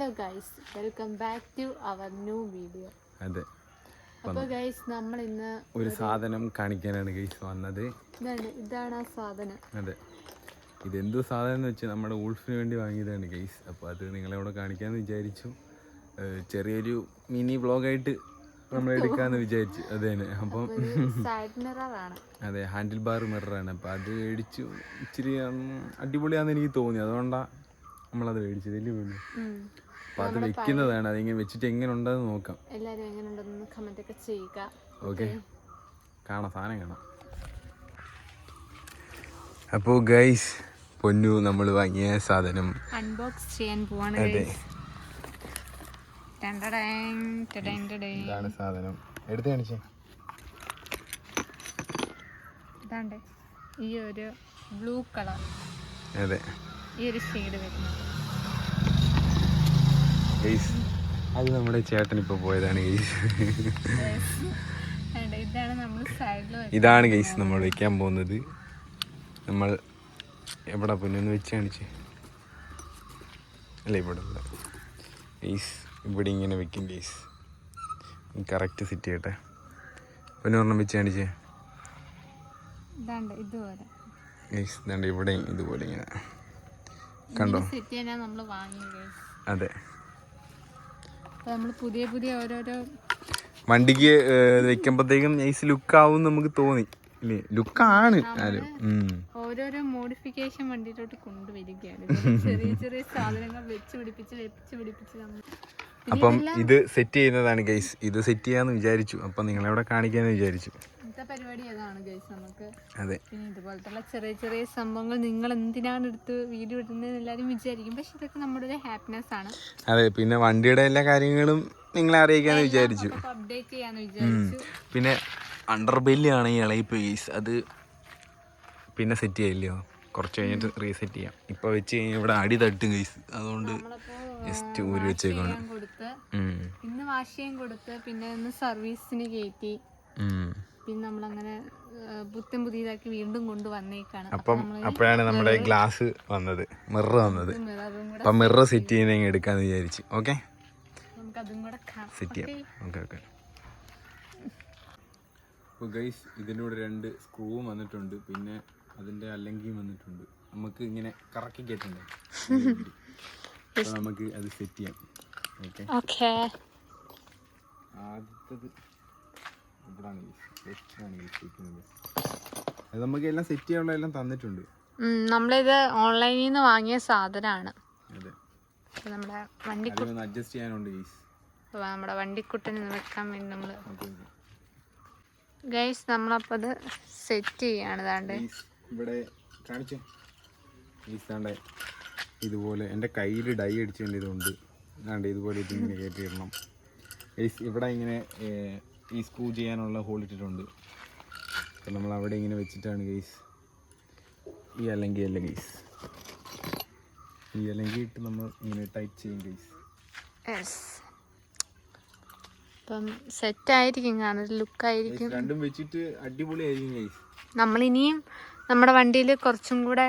Hello guys welcome back to our new video അതെ. അപ്പോൾ guys നമ്മൾ ഇന്ന് ഒരു സാധനം കാണിക്കാനാണ് ഗൈസ് വന്നത്. ഇതാണ് ഇതാണ് ആ സാധനം. അതെ. ഇതെന്തു സാധനം എന്ന് വെച്ചാൽ നമ്മുടെ ഉൾഫിന് വേണ്ടി വാങ്ങിയതാണ് ഗൈസ് അപ്പോൾ അത് നിങ്ങളെ ഇവിടെ കാണിക്കാമെന്ന് വിചാരിച്ചു. ചെറിയൊരു മിനി വ്ളോഗായിട്ട് നമ്മൾ എടുക്കാന്ന് വിചാരിച്ചു. അതെ തന്നെ അപ്പം അതെ ഹാൻഡിൽ ബാർ മിററാണ് അപ്പം അത് മേടിച്ചു. ഇച്ചിരി അടിപൊളിയാന്ന് അടിപൊളിയാണെന്ന് എനിക്ക് തോന്നി. അതുകൊണ്ടാണ് നമ്മളത് മേടിച്ചത്. വലിയ അപ്പോൾ അത് വെക്കുന്നതാണ്. അതിങ്ങനെ വെച്ചിട്ട് എങ്ങനെ ഉണ്ടെന്ന് നോക്കാം. എല്ലാവരും എങ്ങനെയുണ്ടെന്ന് കമന്റ് ഒക്കെ ചെയ്യുക. ഓക്കെ കാണാം സാധനം കാണാം. അപ്പോൾ ഗൈസ് പൊന്നു നമ്മൾ വാങ്ങിയ സാധനം. അൺബോക്സ് ചെയ്യാൻ പോവാണ് അതെ. ഇതാണ് സാധനം. എടുത്ത് കാണിച്ചേ. ഇതാണ്ട് ഈ ഒരു ബ്ലൂ കളർ അതെ. ഈ ഒരു ഷെയ്ഡ് വരുന്നത്. ഗൈസ് അത് നമ്മുടെ ചേട്ടൻ ഇപ്പോൾ പോയതാണ് ഗൈസ് ഇതാണ് ഗൈസ് നമ്മൾ വെക്കാൻ പോകുന്നത്. നമ്മൾ എവിടെ പൊന്നൊന്ന് വെച്ച് കാണിച്ച്? അല്ലേ ഇവിടെ ഗെയ്സ് ഗൈസ് ഇവിടെ ഇങ്ങനെ വെക്കും ഗൈസ് കറക്റ്റ് സിറ്റ് ചെയ്യട്ടെ പൊന്നൊരെണ്ണം വെച്ച് കാണിച്ചേ? ഇതുപോലെ. ഗൈസ് ഇവിടെ ഇതുപോലെ ഇങ്ങനെ. കണ്ടോ. അതെ. നമ്മൾ പുതിയ പുതിയ ഓരോരോ വണ്ടിക്ക് വെക്കുമ്പോഴത്തേക്കും നൈസ് ലുക്ക് ആവും നമുക്ക് തോന്നി. ഇല്ലേ? ലുക്കാണ്. ഓരോരോ മോഡിഫിക്കേഷൻ വണ്ടിയിലോട്ട് കൊണ്ടുവരികയാണ്. ചെറിയ ചെറിയ സാധനങ്ങൾ വെച്ച് പിടിപ്പിച്ച് വെച്ച് പിടിപ്പിച്ച് നമ്മൾ അപ്പം ഇത് സെറ്റ് ചെയ്യുന്നതാണ് ഗൈസ് ഇത് സെറ്റ് ചെയ്യാന്ന് വിചാരിച്ചു. അപ്പം നിങ്ങളെവിടെ കാണിക്കാന്ന് വിചാരിച്ചു. ഇന്നത്തെ പരിപാടി അതാണ് ഗൈസ് നമുക്ക്? അതെ. പിന്നെ ഇതുപോലത്തുള്ള ചെറിയ ചെറിയ സംഭവങ്ങൾ നിങ്ങൾ എന്തിനാണ് എടുത്ത് വീഡിയോ ഇടുന്നത് എല്ലാവരും വിചാരിക്കും. പക്ഷെ ഇതൊക്കെ നമ്മുടെ ഒരു ഹാപ്പിനെസ് ആണ്. അതെ പിന്നെ വണ്ടിയുടെ എല്ലാ കാര്യങ്ങളും നിങ്ങളെ അറിയിക്കാന്ന് വിചാരിച്ചു. അപ്ഡേറ്റ് ചെയ്യാന്ന് വിചാരിച്ചു. പിന്നെ അണ്ടർ ബെല്ലാണ് ഈ ഇളയിപ്പ് ഗൈസ് അത് പിന്നെ സെറ്റ് ചെയ്യില്ലയോ കുറച്ച് കഴിഞ്ഞിട്ട് റീസെറ്റ് ചെയ്യാം. ഇപ്പൊ വെച്ച് കഴിഞ്ഞാൽ ഇവിടെ അടി തട്ടും ഗൈസ് അതുകൊണ്ട് ജസ്റ്റ് ഊരി വെച്ചേക്കാണ് കൊടുത്ത് ഇന്ന് വാഷ് ചെയ്യാൻ കൊടുത്ത് പിന്നെ ഇന്ന് സർവീസിന് കയറ്റി. പിന്നെ നമ്മൾ അങ്ങനെ പുത്തൻ പുതിയതാക്കി വീണ്ടും കൊണ്ടുവന്നേക്കാണ്. അപ്പം അപ്പോഴാണ് നമ്മുടെ ഗ്ലാസ് വന്നത് മിറർ വന്നത്. അപ്പം മിറർ സെറ്റ് ചെയ്യുന്ന എടുക്കാന്ന് വിചാരിച്ചു. ഓക്കെ? നമുക്ക് അതും കൂടെ സെറ്റ് ചെയ്യാം. ഓക്കെ. ഓക്കെ അപ്പോൾ ഗൈസ് ഇതിന്റെ കൂടെ രണ്ട് സ്ക്രൂവും വന്നിട്ടുണ്ട്. പിന്നെ അതിന്റെ അല്ലെങ്കിയും വന്നിട്ടുണ്ട്. നമുക്ക് ഇങ്ങനെ കറക്കി കേട്ടുണ്ട് അപ്പോൾ നമുക്ക് അത് സെറ്റ് ചെയ്യാം. ഓക്കെ? ഓക്കെ. ആദ്യത്തത് ഇവിടാണ് ഗൈസ് വെക്കുന്നത് അത് നമുക്ക് എല്ലാം സെറ്റ് ചെയ്യാനുള്ള എല്ലാം തന്നിട്ടുണ്ട്. നമ്മളിത് ഓൺലൈനിൽ നിന്ന് വാങ്ങിയ സാധനമാണ്. നമ്മുടെ വണ്ടി അഡ്ജസ്റ്റ് ചെയ്യാനുണ്ട് നമ്മുടെ വണ്ടിക്കുട്ടന് വെക്കാൻ വേണ്ടി നമ്മൾ ഗൈസ് നമ്മളപ്പോൾ അത് സെറ്റ് ചെയ്യാണ് ഇവിടെ കാണിച്ചേ. ഇതുപോലെ എന്റെ കയ്യിൽ ഡൈ അടിച്ചുകൊണ്ട് ഇതുണ്ട്. ഇതുപോലെ ഇതിങ്ങനെ കയറ്റിയിടണം. ഇവിടെ ഇങ്ങനെ ഈ സ്ക്രൂ ചെയ്യാനുള്ള ഹോൾ ഇട്ടിട്ടുണ്ട്. അപ്പം നമ്മൾ അവിടെ ഇങ്ങനെ വെച്ചിട്ടാണ് ഗൈസ് ഈ അല്ലെങ്കിൽ അല്ല ഗൈസ് ഈ അല്ലെങ്കിൽ ഇട്ട് നമ്മൾ ഇങ്ങനെ ടൈറ്റ് ചെയ്യും ഗൈസ് അപ്പം സെറ്റ് ആയിരിക്കും കാണാൻ ലുക്ക് ആയിരിക്കും. രണ്ടും വെച്ചിട്ട് അടിപൊളിയായിരിക്കും ഗൈസ് നമ്മളിനിയും നമ്മുടെ വണ്ടിയിൽ കുറച്ചും കൂടെ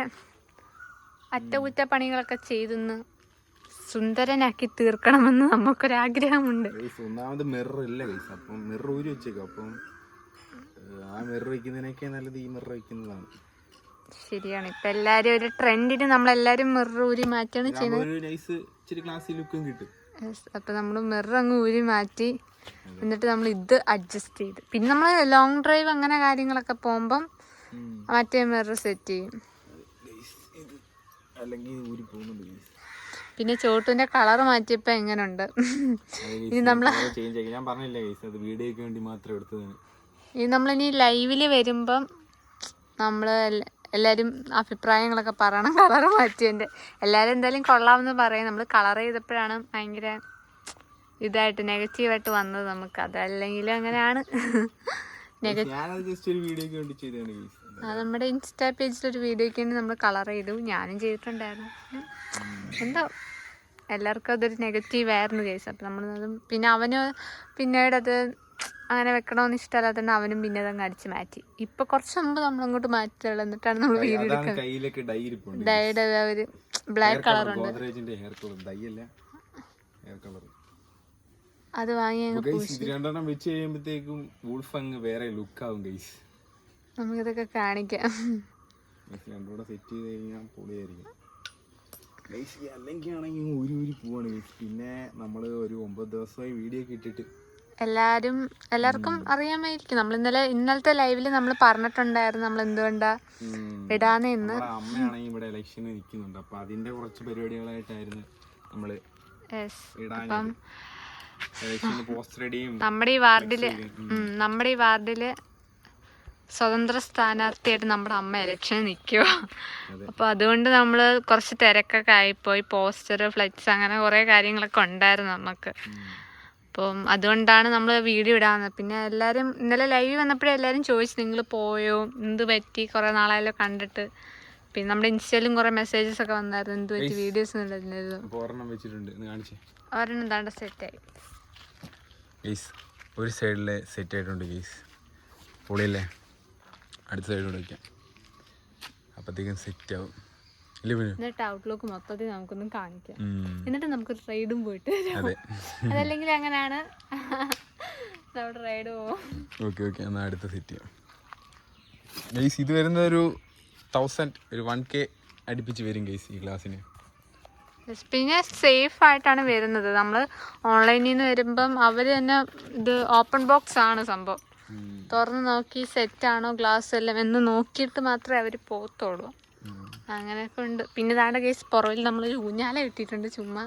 അറ്റകുറ്റപ്പണികളൊക്കെ ചെയ്തൊന്ന് സുന്ദരനാക്കി തീർക്കണമെന്ന് നമുക്കൊരാഗ്രഹമുണ്ട്. ഒന്നാമത് മിറർ ഇല്ല ഗൈസ് അപ്പം മിറർ ഊരി വെച്ചേക്കും. അപ്പം ആ മിറർ വയ്ക്കുന്നതിനൊക്കെ നല്ലത് ഈ മിറർ വെക്കുന്നതാണ്. ശരിയാണ്. ഇപ്പൊ എല്ലാരും ഒരു ട്രെൻഡിന് നമ്മളെല്ലാരും മിറർ ഊരി മാറ്റാണ് ചെയ്യുന്നത്. അപ്പൊ നമ്മൾ മിറർ അങ്ങ് ഊരി മാറ്റി എന്നിട്ട് നമ്മൾ ഇത് അഡ്ജസ്റ്റ് ചെയ്ത്. പിന്നെ നമ്മൾ ലോങ് ഡ്രൈവ് അങ്ങനെ കാര്യങ്ങളൊക്കെ പോകുമ്പം മറ്റേ മിറർ സെറ്റ് ചെയ്യും. അല്ലെങ്കിൽ ഊരി പോകുന്നുണ്ട് പിന്നെ ചോട്ടുവിന്റെ കളർ മാറ്റിയപ്പോ എങ്ങനുണ്ട്? ഇനി നമ്മൾ ഞാൻ പറഞ്ഞില്ല അത് വേണ്ടി മാത്രം എടുത്തതാണ്. നമ്മളിനി ലൈവിൽ വരുമ്പം നമ്മൾ എല്ല- എല്ലാരും അഭിപ്രായങ്ങളൊക്കെ പറയണം കളർ മാറ്റിയതിന്റെ. എല്ലാരും എന്തായാലും കൊള്ളാമെന്ന് പറയും. നമ്മൾ കളർ ചെയ്തപ്പോഴാണ് ഭയങ്കര ഇതായിട്ട് നെഗറ്റീവായിട്ട് വന്നത് നമുക്ക്. അതല്ലെങ്കിലും അങ്ങനെയാണ്. അത് നമ്മുടെ ഇൻസ്റ്റാ പേജിൽ ഒരു വീഡിയോയ്ക്ക് വേണ്ടി നമ്മൾ കളർ ചെയ്തു. ഞാനും ചെയ്തിട്ടുണ്ടായിരുന്നു. എന്തോ എല്ലാവർക്കും അതൊരു നെഗറ്റീവ് ആയിരുന്നു കേസ്. അപ്പം നമ്മൾ പിന്നെ അവന് പിന്നീട് അത് അങ്ങനെ വെക്കണമെന്ന് ഇഷ്ടമല്ലാത്തതുകൊണ്ട് അവനും പിന്നെ അതങ്ങ് അടിച്ച് മാറ്റി. ഇപ്പൊ കുറച്ച് മുമ്പ് നമ്മൾ അങ്ങോട്ട് മാറ്റുള്ളൂ എന്നിട്ടാണ് നമ്മൾ ഇരിപ്പുണ്ട്. ഡൈയുടെ ഒരു ബ്ലാക്ക് കളർ ഉണ്ട് അത് വാങ്ങി അങ്ങ് ഗൈസ് ഇത് രണ്ടെണ്ണം വെച്ച് കഴിയുമ്പോഴത്തേക്കും വൂൾഫ് അങ്ങ് വേറെ ലുക്ക് ആവും ഗൈസ് നമുക്കിതൊക്കെ കാണിക്കാം. സെറ്റ് ചെയ്ത് കഴിഞ്ഞാൽ പൊളിയായിരിക്കും. ഗൈസ് അല്ലെങ്കിൽ ആണെങ്കിൽ ഊരി ഊരി പോവാണ് ഗൈസ് പിന്നെ നമ്മൾ ഒരു ഒമ്പത് ദിവസമായി വീഡിയോ ഒക്കെ ഇട്ടിട്ട്. എല്ലാരും എല്ലാവർക്കും അറിയാമായിരിക്കും. നമ്മൾ ഇന്നലെ ഇന്നലത്തെ ലൈവിൽ നമ്മൾ പറഞ്ഞിട്ടുണ്ടായിരുന്നു നമ്മൾ എന്തുകൊണ്ടാ. ഇടാന്ന് ഇന്ന് അമ്മയാണെങ്കിൽ ഇവിടെ ഇലക്ഷന് നിൽക്കുന്നുണ്ട് അപ്പൊ അതിന്റെ കുറച്ച് പരിപാടികളായിട്ടായിരുന്നു നമ്മൾ. ഇടാൻ പോസ്റ്റർ നമ്മുടെ ഈ വാർഡിൽ നമ്മുടെ ഈ വാർഡിൽ സ്വതന്ത്ര സ്ഥാനാർത്ഥിയായിട്ട് നമ്മുടെ അമ്മ ഇലക്ഷന് നിൽക്കുക അപ്പോൾ അതുകൊണ്ട് നമ്മൾ കുറച്ച് തിരക്കൊക്കെ ആയിപ്പോയി. പോസ്റ്റർ ഫ്ലെക്സ് അങ്ങനെ കുറേ കാര്യങ്ങളൊക്കെ ഉണ്ടായിരുന്നു നമുക്ക് അപ്പം അതുകൊണ്ടാണ് നമ്മൾ വീഡിയോ ഇടാവുന്നത് പിന്നെ എല്ലാവരും ഇന്നലെ ലൈവ് വന്നപ്പോഴേ എല്ലാവരും ചോദിച്ചു നിങ്ങൾ പോയോ? എന്ത് പറ്റി? കുറേ നാളായാലും കണ്ടിട്ട്. പിന്നെ നമ്മുടെ ഇൻസ്റ്റയിലും കുറേ മെസ്സേജസ് ഒക്കെ വന്നായിരുന്നു. എന്ത് പറ്റി? വീഡിയോസ് ഒരെണ്ണം എന്താണ്ട് സെറ്റായി ഒരു സൈഡിൽ സെറ്റ് ആയിട്ടുണ്ട് ഗീസ് പൊളിയല്ലേ അടുത്ത സൈഡിലൂടെ വയ്ക്കാം. അപ്പത്തേക്കും സെറ്റ് ആവും. എന്നിട്ട് ഔട്ട്ലുക്ക് മൊത്തത്തിൽ നമുക്കൊന്നും കാണിക്കാം. എന്നിട്ട് നമുക്ക് റൈഡും പോയിട്ട്. അതല്ലെങ്കിൽ അങ്ങനെയാണ് നമ്മുടെ റൈഡ് പോവും. ഓക്കെ ഓക്കെ എന്നാൽ അടുത്ത സെറ്റ് ചെയ്യാം. ഗൈസ് ഇത് വരുന്ന ഒരു തൗസൻഡ് ഒരു വൺ കെ അടുപ്പിച്ച് വരും ഗൈസ് ഈ ക്ലാസ്സിന് പിന്നെ സേഫ് ആയിട്ടാണ് വരുന്നത്. നമ്മൾ ഓൺലൈനിൽ നിന്ന് വരുമ്പം അവർ തന്നെ ഇത് ഓപ്പൺ ബോക്സ് ആണ് സംഭവം. തുറന്ന് നോക്കി സെറ്റ് ആണോ ഗ്ലാസ് എല്ലാം എന്ന് നോക്കിയിട്ട് മാത്രമേ അവർ പോകത്തുള്ളൂ. അങ്ങനെയൊക്കെ ഉണ്ട്. പിന്നെ താണ്ട കേസ് പുറവിൽ നമ്മൾ ഊഞ്ഞാല കിട്ടിയിട്ടുണ്ട് ചുമ്മാ.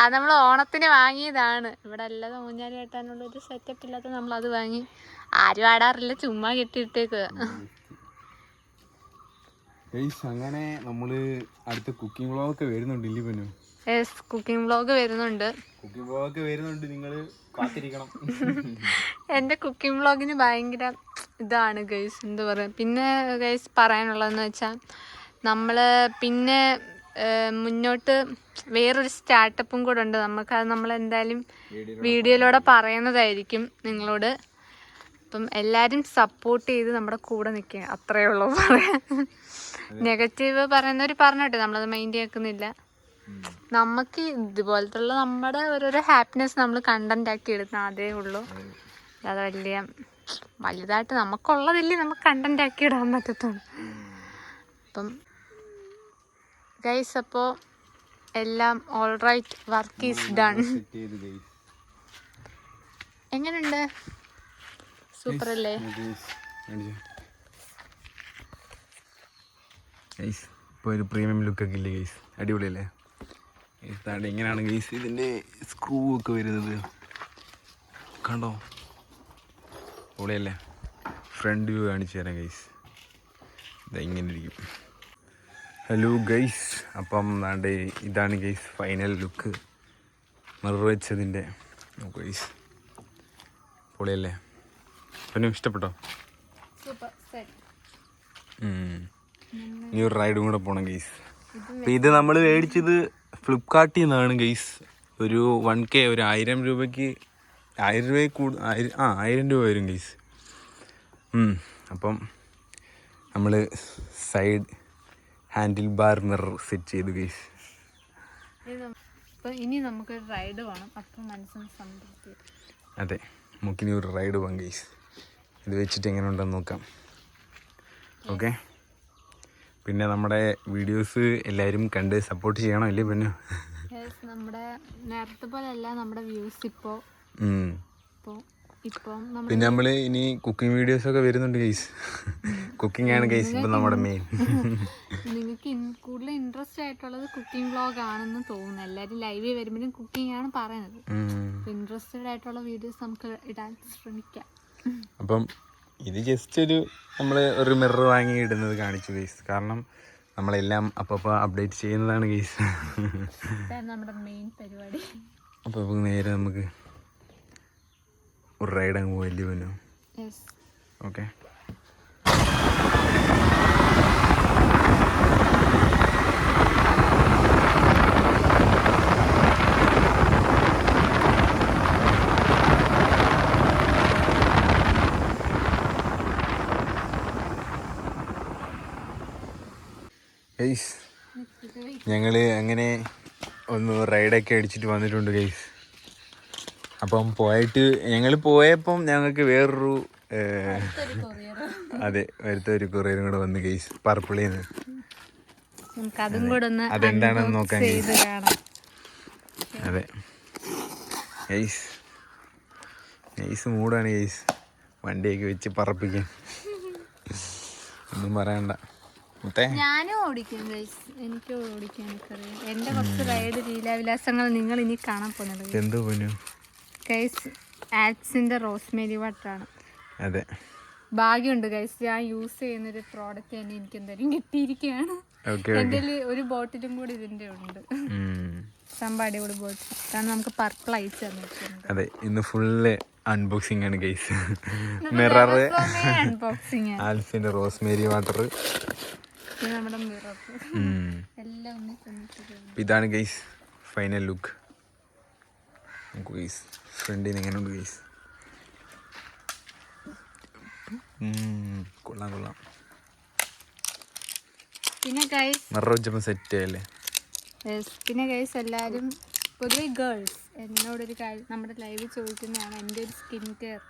അത് നമ്മൾ ഓണത്തിന് വാങ്ങിയതാണ്. ഇവിടെ അല്ലാതെ ഊഞ്ഞാല കെട്ടാനുള്ള ഒരു സെറ്റപ്പ് ഇല്ലാത്ത നമ്മൾ അത് വാങ്ങി ആരും ആടാറില്ല ചുമ്മാ കെട്ടിയിട്ടേക്കുക ഗെയ്സ് അങ്ങനെ നമ്മൾ അടുത്ത കുക്കിംഗ് വ്ളോഗൊക്കെ വരുന്നുണ്ട് ഇല്ലേ കുക്കിംഗ് വ്ളോഗ് വരുന്നുണ്ട്. കുക്കിംഗ് വ്ളോഗ് വരുന്നുണ്ട്. നിങ്ങൾ കാത്തിരിക്കണം. എന്റെ കുക്കിംഗ് വ്ളോഗിന് ഭയങ്കര ഇതാണ് ഗൈസ് എന്താ പറയുക പിന്നെ ഗൈസ് പറയാനുള്ളതെന്ന് വെച്ചാൽ നമ്മൾ പിന്നെ മുന്നോട്ട് വേറൊരു സ്റ്റാർട്ടപ്പും കൂടെ ഉണ്ട്. നമുക്കത് നമ്മൾ എന്തായാലും വീഡിയോയിലൂടെ പറയുന്നതായിരിക്കും നിങ്ങളോട്. അപ്പം എല്ലാവരും സപ്പോർട്ട് ചെയ്ത് നമ്മുടെ കൂടെ നിൽക്കുക അത്രയേ ഉള്ളൂ പറയാൻ. നെഗറ്റീവ് പറയുന്നവർ പറഞ്ഞോട്ടെ. നമ്മളത് മൈൻഡ് കേൾക്കുന്നില്ല നമുക്ക് ഇതുപോലത്തുള്ള നമ്മുടെ ഓരോരോ ഹാപ്പിനെസ് നമ്മൾ കണ്ടന്റ് ആക്കി ഇടുന്ന അതേ ഉള്ളൂ. അത് വലിയ വലുതായിട്ട് നമുക്കുള്ളതില്ലേ നമുക്ക് കണ്ടന്റ് ആക്കി ഇടാൻ പറ്റത്തുള്ളൂ. അപ്പം ഗൈസ് അപ്പോൾ എല്ലാം all right work is done എങ്ങനെയുണ്ട് സൂപ്പർ അല്ലേ ഗൈസ് ഇപ്പോൾ ഒരു പ്രീമിയം ലുക്കൊക്കെ ഇല്ലേ ഗൈസ് അടിപൊളിയല്ലേ? ഗൈസ് താണ്ട് ഇങ്ങനെയാണ് ഗൈസ് ഇതിന്റെ സ്ക്രൂ ഒക്കെ വരുന്നത്. കണ്ടോ? പൊളിയല്ലേ ഫ്രണ്ട് വ്യൂ കാണിച്ചു തരാം ഗൈസ് ഇതെങ്ങനെ ഇങ്ങനെ ഇരിക്കും. ഹലോ ഗൈസ് അപ്പം നാണ്ട് ഇതാണ് ഗൈസ് ഫൈനൽ ലുക്ക് നിർവഹിച്ചതിന്റെ ഗൈസ് പൊളിയല്ലേ പിന്നെ ഇഷ്ടപ്പെട്ടോ? സൂപ്പർ സെറ്റ് ഉം. ഇനി ഒരു റൈഡും കൂടെ പോണം ഗൈസ് അപ്പം ഇത് നമ്മൾ മേടിച്ചത് ഫ്ലിപ്കാർട്ടിൽ നിന്നാണ് ഗെയ്സ് ഒരു വൺ കെ ഒരു ആയിരം രൂപയ്ക്ക് ആയിരം രൂപയ്ക്ക് കൂടു ആയിരം ആ ആയിരം രൂപ വരും ഗെയ്സ് അപ്പം നമ്മൾ side handle bar mirror set ചെയ്തു ഗെയ്സ് അപ്പം ഇനി നമുക്കൊരു റൈഡ് വേണം. അപ്പം മനസ്സിന് സംതൃപ്തി. അതെ നമുക്കിനി ഒരു റൈഡ് പോകാം ഗെയ്സ് ഇത് വെച്ചിട്ട് എങ്ങനെ ഉണ്ടെന്ന് നോക്കാം. ഓക്കെ പിന്നെ നമ്മുടെ വീഡിയോസ് എല്ലാവരും കണ്ട് സപ്പോർട്ട് ചെയ്യണം അല്ലേ പിന്നെ? നമ്മുടെ നേരത്തെ പോലെയല്ല നമ്മുടെ വ്യൂസ് ഇപ്പോൾ പിന്നെ നമ്മൾ ഇനി കുക്കിംഗ് വീഡിയോസ് ഒക്കെ വരുന്നുണ്ട് ഗൈസ് കുക്കിംഗ് ആണ് ഗൈസ് ഇപ്പം നമ്മുടെ മെയിൻ നിങ്ങൾക്ക് കൂടുതൽ ഇൻട്രസ്റ്റ് ആയിട്ടുള്ളത് കുക്കിംഗ് വ്ളോഗ് ആണെന്ന് തോന്നുന്നു. എല്ലാരും ലൈവിൽ വരുമ്പോഴും കുക്കിംഗ് ആണ് പറയുന്നത് ഇൻട്രസ്റ്റഡ് ആയിട്ടുള്ള വീഡിയോസ് നമുക്ക് ഇടാൻ ശ്രമിക്കാം. അപ്പം ഇത് ജസ്റ്റ് ഒരു നമ്മൾ ഒരു മിറർ വാങ്ങി ഇടുന്നത് കാണിച്ചു ഗെയ്സ് കാരണം നമ്മളെല്ലാം അപ്പപ്പോൾ അപ്ഡേറ്റ് ചെയ്യുന്നതാണ് ഗെയ്സ് നമ്മുടെ മെയിൻ പരിപാടി. അപ്പോൾ നേരെ നമുക്ക് ഒരു റൈഡ് അങ്ങ് പോയില്ലേ യെസ് ഓക്കെ ഞങ്ങൾ അങ്ങനെ ഒന്ന് റൈഡൊക്കെ അടിച്ചിട്ട് വന്നിട്ടുണ്ട് ഗൈസ് അപ്പം പോയിട്ട് ഞങ്ങൾ പോയപ്പം ഞങ്ങൾക്ക് വേറൊരു അതെ വരുത്ത ഒരു കൊറിയറും കൂടെ വന്ന് ഗൈസ് പർപ്പിളിന്ന്. അതും. കൂടെ ഒന്ന് അതെന്താണെന്ന് നോക്കാൻ അതെ. ഗൈസ് ഗൈസ് മൂടാണ് ഗൈസ് വണ്ടിയൊക്കെ വെച്ച് പറപ്പിക്കാൻ. ഒന്നും പറയണ്ട. ഞാനും ഓടിക്കും എനിക്ക് ഓടിക്കാൻ എനിക്കറിയാം. എന്റെ കുറച്ച് റൈഡ് ലീലാവിലാസങ്ങൾ നിങ്ങൾ ഇനി കാണാൻ പോകുന്നത്. എന്തോ പൊന്നു? ഗൈസ് ആപ്സിന്റെ റോസ്മേരി വാട്ടറാണ്. അതെ. ഭാഗ്യമുണ്ട് ഗൈസ് ഞാൻ യൂസ് ചെയ്യുന്ന ഒരു പ്രോഡക്റ്റ് തന്നെ എനിക്ക് എന്തായാലും കിട്ടിയിരിക്കുകയാണ്. എന്റെ ഒരു ബോട്ടിലും കൂടി ഇതിന്റെ ഉണ്ട്. സംഭവം അടിപൊളി ബോട്ടിൽ. കാരണം നമുക്ക് പർപ്പിൾ അയച്ചു തന്നിട്ടുണ്ട് അതെ ഇന്ന് ഫുള്ള് അൺബോക്സിംഗ് ആണ് ഗൈസ് മിറർ അൺബോക്സിങ് ആൽഫിന്റെ റോസ്മേരി വാട്ടർ ഇതാണ് ഗൈസ് ഫൈനൽ ലുക്ക് നമുക്ക് ഗൈസ് ഫ്രണ്ടിൽ നിന്ന് എങ്ങനെയുണ്ട് ഗൈസ് കൊള്ളാം കൊള്ളാം. പിന്നെ ഗൈസ് വെച്ചപ്പോൾ സെറ്റ് ആയല്ലേ പിന്നെ ഗൈസ് എല്ലാവരും പൊതുവെ ഗേൾസ് എന്നോടൊരു കാര്യം നമ്മുടെ ലൈവ് ചോദിക്കുന്നതാണ് എന്റെ ഒരു സ്കിൻ കെയർ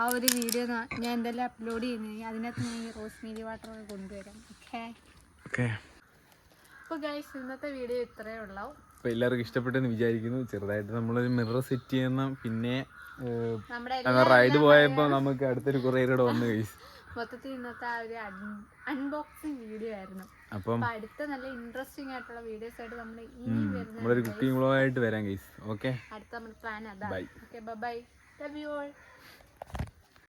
ആ ഒരു വീഡിയോ ഞാൻ എന്തെല്ലാം അപ്ലോഡ് ചെയ്യുന്നത് അതിനകത്ത് ഞാൻ ഈ റോസ്മേരി വാട്ടർ ഒക്കെ കൊണ്ടുവരാം. ഓക്കെ ഓക്കെ അപ്പോൾ ഗൈസ് ഇന്നത്തെ വീഡിയോ ഇത്രയേ ഉള്ളൂ. അപ്പോൾ എല്ലാവർക്കും ഇഷ്ടപ്പെട്ടെന്ന് വിചാരിക്കുന്നു. ചെറുതായിട്ട് നമ്മളൊരു മിറർ സെറ്റ് ചെയ്യുന്ന പിന്നെ റൈഡ് പോയപ്പോൾ നമുക്ക് അടുത്തൊരു കുറേ കൂടെ വന്നു ഗൈസ് മൊത്തത്തിൽ ഇന്നത്തെ ആ ഒരു അൺബോക്സിങ് വീഡിയോ ആയിരുന്നു. അപ്പം അടുത്ത നല്ല ഇൻട്രസ്റ്റിംഗ് ആയിട്ടുള്ള വീഡിയോസ് ആയിട്ട് നമ്മൾ ഇനി വരുന്ന നമ്മളൊരു കുക്കിംഗ് വ്ളോഗായിട്ട് വരാം ഗൈസ് ഓക്കെ അടുത്ത നമ്മൾ പ്ലാൻ അതാണ്. Okay bye bye love you all